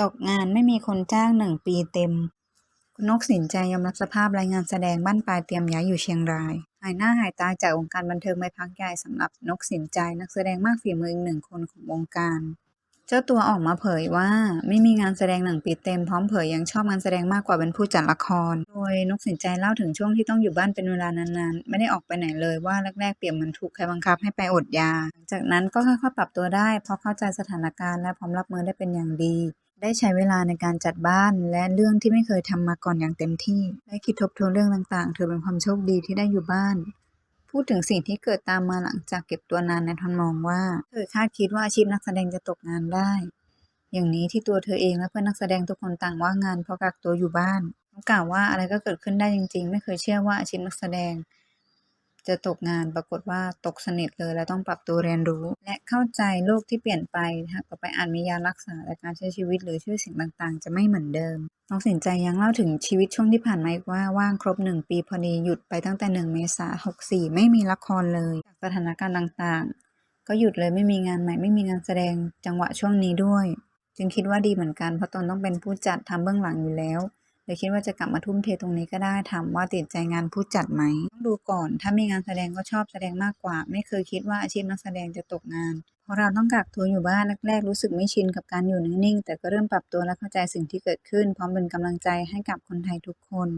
ตกงานไม่มีคนจ้างหนึ่งปีเต็ม คุณนกสินใจยอมรับสภาพรายงานแสดงบ้านปลายเตรียมย้ายอยู่เชียงราย หายหน้าหายตาจากวงการบันเทิงไปพักใหญ่สำหรับนกสินใจนักแสดงมากฝีมืออีกหนึ่งคนของวงการ เจ้าตัวออกมาเผยว่าไม่มีงานแสดงหนังปีเต็มพร้อมเผยยังชอบงานแสดงมากกว่าเป็นผู้จัดละคร โดยนกสินใจเล่าถึงช่วงที่ต้องอยู่บ้านเป็นเวลานานๆ ไม่ได้ออกไปไหนเลยว่าแรกๆเปรียบเหมือนถูกใครบังคับให้ไปอดยาหลังจากนั้นก็ค่อยๆปรับตัวได้เพราะเข้าใจสถานการณ์และพร้อมรับมือได้เป็นอย่างดี ได้ใช้เวลาในการจัดบ้าน และเรื่องที่ไม่เคยทำมาก่อนอย่างเต็มที่ ได้คิดทบทวนเรื่องต่างๆถือเป็นความโชคดีที่ได้อยู่บ้าน พูดถึงสิ่งที่เกิดตามมาหลังจากเก็บตัวนานในทอนมองว่า เธอคาดคิดว่าอาชีพนักแสดงจะตกงานได้ อย่างนี้ที่ตัวเธอเองและเพื่อนนักแสดงทุกคนต่างว่างงานเพราะกักตัวอยู่บ้านกล่าวว่าอะไรก็เกิดขึ้นได้จริง ๆ ไม่เคยเชื่อว่าอาชีพนักแสดง จะตกงานปรากฏว่าตกสนิทเลยและต้องปรับตัวเรียนรู้ และเข้าใจโลกที่เปลี่ยนไปหากต่อไปอาจมียารักษาและการใช้ชีวิตหรือชื่อสียงต่างๆ จะไม่เหมือนเดิมน้องสินใจยังเล่าถึงชีวิตช่วงที่ผ่านมาว่าว่างครบหนึ่งปีพอดีหยุดไปตั้งแต่หนึ่งเมษาหกสี่ไม่มีละครเลยจากสถานการณ์ต่างๆ ก็หยุดเลยไม่มีงานใหม่ไม่มีงานแสดงจังหวะช่วงนี้ด้วย จึงคิดว่าดีเหมือนกันเพราะตนต้องเป็นผู้จัดทำเบื้องหลังอยู่แล้ว ดี๋ยคิดว่าจะกลับมาทุ่มเทตรงนี้ก็ได้ถามว่าติดใจงานผู้จัดไหมต้องดูก่อน ถ้ามีงานแสดงก็ชอบแสดงมากกว่า ไม่เคยคิดว่าอาชีพนักแสดงจะตกงาน เพราะเราต้องกักตัวอยู่บ้านแรกๆรู้สึกไม่ชินกับการอยู่นิ่งๆแต่ก็เริ่มปรับตัวและเข้าใจสิ่งที่เกิดขึ้น พร้อมเป็นกำลังใจให้กับคนไทยทุกคน